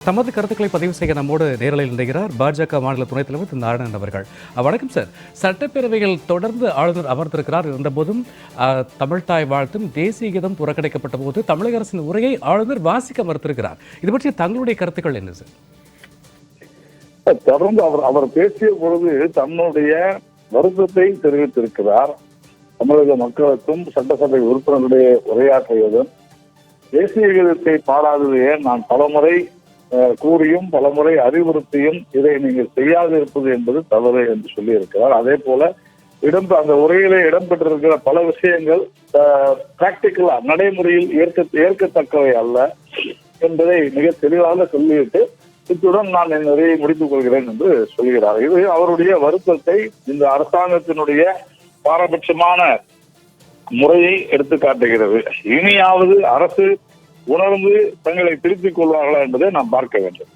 தமது கருத்துக்களை பதிவு செய்ய நம்மோடு நேரலையில் இணைகிறார் பாஜக மாநில துணைத் தலைவர் திரு நாராயணன் அவர்கள். வணக்கம் சார். சட்டப்பேரவையில் தொடர்ந்து ஆளுநர் அமர்ந்திருக்கிறார் இருந்தபோதும் அஹ், தமிழ்தாய் வாழ்த்தும் தேசிய கீதம் புறக்கணிக்கப்பட்ட போது தமிழக அரசின் உரையை ஆளுநர் வாசிக்க மறுத்திருக்கிறார். இது பற்றி தங்களுடைய கருத்துக்கள் என்ன சார்? தொடர்ந்து அவர் அவர் பேசிய பொழுது தன்னுடைய வருத்தத்தை தெரிவித்திருக்கிறார். தமிழக மக்களுக்கும் சட்டசபை உறுப்பினர்களுடைய உரையாற்றியதும் தேசிய கீதத்தை பாடாதது ஏன்? நான் பலமுறை கூறியும் பலமுறை அறிவுறுத்தியும் இதை நீங்கள் செய்யாது இருப்பது என்பது தவறு என்று சொல்லி இருக்கிறார் அதே போல இடம் அந்த உரையிலே இடம்பெற்றிருக்கிற பல விஷயங்கள் பிராக்டிக்கலா நடைமுறையில் ஏற்க ஏற்கத்தக்கவை அல்ல என்பதை மிக தெளிவாக சொல்லிவிட்டு இத்துடன் நான் என் உரையை முடித்துக் கொள்கிறேன் என்று சொல்கிறார். இது அவருடைய வருத்தத்தை இந்த அரசாங்கத்தினுடைய பாரபட்சமான முறையை எடுத்து காட்டுகிறது இனியாவது அரசு உணர்ந்து தங்களை திருத்திக் கொள்வார்களா என்பதை நாம் பார்க்க வேண்டும்.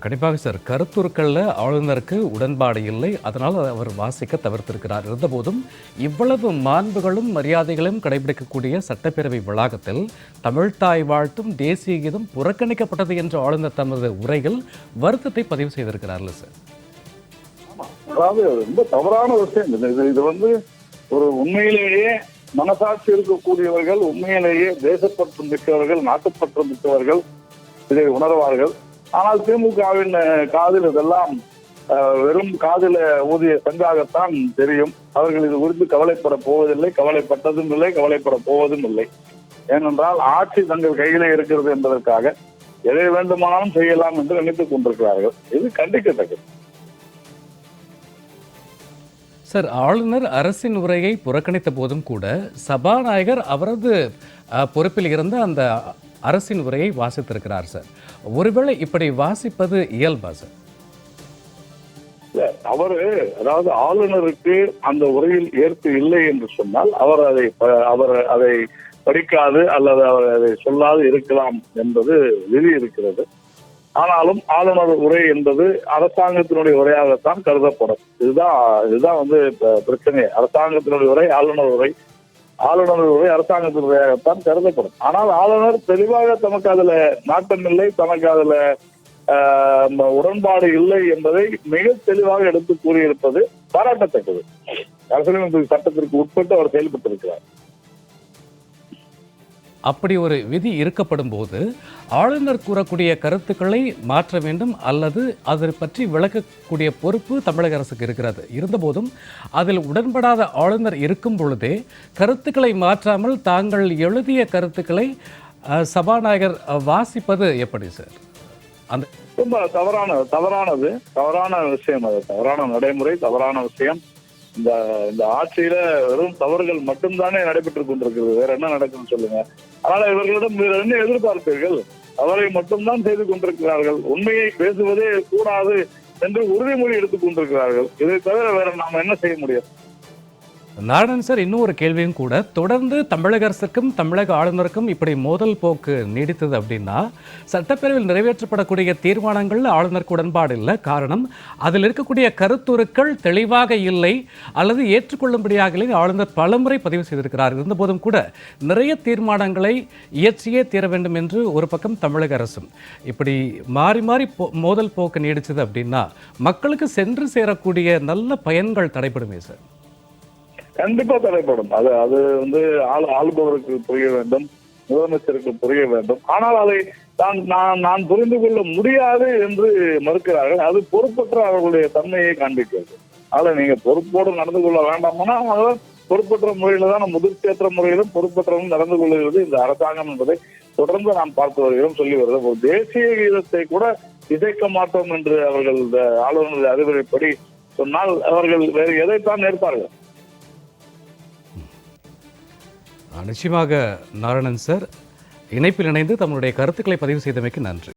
கண்டிப்பாக சார். கருத்துருக்கள்ல ஆளுநருக்கு உடன்பாடு இல்லை. அதனால் அவர் வாசிக்க தவிர்த்திருக்கிறார். இருந்தபோதும் இவ்வளவு மாண்புகளும் மரியாதைகளும் கடைபிடிக்கக்கூடிய சட்டப்பேரவை வளாகத்தில் தமிழ்தாய் வாழ்த்தும் தேசிய கீதம் புறக்கணிக்கப்பட்டது என்று ஆளுநர் தமது உரையில் வருத்தத்தை பதிவு செய்திருக்கிறார்ல சார். அதாவது ரொம்ப தவறான விஷயம். இது வந்து ஒரு உண்மையிலேயே மனசாட்சி இருக்கக்கூடியவர்கள் உண்மையிலேயே தேசப்பற்று மிக்கவர்கள் நாட்டுப்பற்று மிக்கவர்கள் இதை உணர்வார்கள். ஆனால் திமுகவின் காதில் இதெல்லாம் அஹ், வெறும் காதில ஊதிய சங்காகத்தான் தெரியும். அவர்கள் இது குறித்து கவலைப்பட போவதில்லை கவலைப்பட்டதும் இல்லை கவலைப்பட போவதும் இல்லை. ஏனென்றால் ஆட்சி தங்கள் கையிலே இருக்கிறது என்பதற்காக எதை வேண்டுமானாலும் செய்யலாம் என்று நினைத்துக் கொண்டிருக்கிறார்கள். இது கண்டிக்கத்தக்கது. சார் ஆளுநர் அரசின் உரையை புறக்கணித்த போதும் கூட சபாநாயகர் அவரது பொறுப்பில் இருந்த அந்த அரசின் உரையை வாசித்திருக்கிறார் சார். ஒருவேளை இப்படி வாசிப்பது இயல்பா சார்? இல்ல, அவரு அதாவது ஆளுநருக்கு அந்த உரையில் ஏற்பு இல்லை என்று சொன்னால் அவர் அதை அவர் அதை படிக்காது அல்லது அவர் அதை சொல்லாது இருக்கலாம் என்பது விதி இருக்கிறது. ஆனாலும் ஆளுநர் உரை என்பது அரசாங்கத்தினுடைய உரையாகத்தான் கருதப்படும். இதுதான் இதுதான் வந்து பிரச்சனை அரசாங்கத்தினுடைய உரை ஆளுநர் உரை. ஆளுநர் உரை அரசாங்கத்தின் உரையாகத்தான் கருதப்படும். ஆனால் ஆளுநர் தெளிவாக தமக்கு அதுல நாட்டம் இல்லை தமக்கு அதுல ஆஹ், உடன்பாடு இல்லை என்பதை மிக தெளிவாக எடுத்து கூறியிருப்பது பாராட்டத்தக்கது. அரசியலமைப்பு சட்டத்திற்கு உட்பட்டு அவர் செயல்பட்டிருக்கிறார். அப்படி ஒரு விதி இருக்கப்படும் போது ஆளுநர் கூறக்கூடிய கருத்துக்களை மாற்ற வேண்டும் அல்லது அதை பற்றி விளக்கக்கூடிய பொறுப்பு தமிழக அரசுக்கு இருக்கிறது. இருந்தபோதும் அதில் உடன்படாத ஆளுநர் இருக்கும் பொழுதே கருத்துக்களை மாற்றாமல் தாங்கள் எழுதிய கருத்துக்களை சபாநாயகர் வாசிப்பது எப்படி சார்? அந்த ரொம்ப தவறான தவறானது தவறான விஷயம் அது. தவறான நடைமுறை தவறான விஷயம். இந்த இந்த ஆட்சியில வெறும் தவறுகள் மட்டும்தானே நடைபெற்றுக் கொண்டிருக்கிறது. வேற என்ன நடக்குன்னு சொல்லுங்க. அதனால இவர்களிடம் வேற என்ன எதிர்பார்ப்பீர்கள்? அவரை மட்டும்தான் செய்து கொண்டிருக்கிறார்கள். உண்மையை பேசுவதே கூடாது என்று உறுதிமொழி எடுத்துக் கொண்டிருக்கிறார்கள். இதை தவிர வேற நாம என்ன செய்ய முடியும்? நாராயணன் சார் இன்னும் ஒரு கேள்வியும் கூட. தொடர்ந்து தமிழக அரசுக்கும் தமிழக ஆளுநருக்கும் இப்படி மோதல் போக்கு நீடித்தது அப்படின்னா சட்டப்பேரவையில் நிறைவேற்றப்படக்கூடிய தீர்மானங்கள் ஆளுநருக்கு உடன்பாடு இல்லை. காரணம் அதில் இருக்கக்கூடிய கருத்துருக்கள் தெளிவாக இல்லை அல்லது ஏற்றுக்கொள்ளும்படியாக இல்லை ஆளுநர் பலமுறை பதிவு செய்திருக்கிறார். இருந்தபோதும் கூட நிறைய தீர்மானங்களை இயற்றியே தீர வேண்டும் என்று ஒரு பக்கம் தமிழக அரசும். இப்படி மாறி மாறி போ- மோதல் போக்கு நீடிச்சது அப்படின்னா மக்களுக்கு சென்று சேரக்கூடிய நல்ல பயன்கள் தடைபடுமே சார். கண்டிப்பா தடைப்படும் அது அது வந்து ஆள் ஆளுபவருக்கு புரிய வேண்டும் முதலமைச்சருக்கு புரிய வேண்டும். ஆனால் அதை தான் நான் நான் புரிந்து கொள்ள முடியாது என்று மறுக்கிறார்கள். அது பொறுப்பற்ற அவர்களுடைய தன்மையை காண்பிக்கிறது. அதனால நீங்க பொறுப்போடு நடந்து கொள்ள வேண்டாம்னா அவங்க பொறுப்பற்ற முறையில தான் முதிர்ச்சியற்ற முறையிலும் பொறுப்பற்றவும் நடந்து கொள்கிறது இந்த அரசாங்கம் என்பதை தொடர்ந்து நாம் பார்த்து வருகிறோம் சொல்லி வருகிறோம். ஒரு தேசிய கீதத்தை கூட இசைக்க மாட்டோம் என்று அவர்கள் இந்த ஆளுநர் அறிவுரைப்படி சொன்னால் அவர்கள் வேறு எதைத்தான் ஏற்பார்கள் நிச்சயமாக நாராயணன் சார் இணைப்பில் இணைந்து தம்முடைய கருத்துக்களை பதிவு செய்தமைக்கு நன்றி.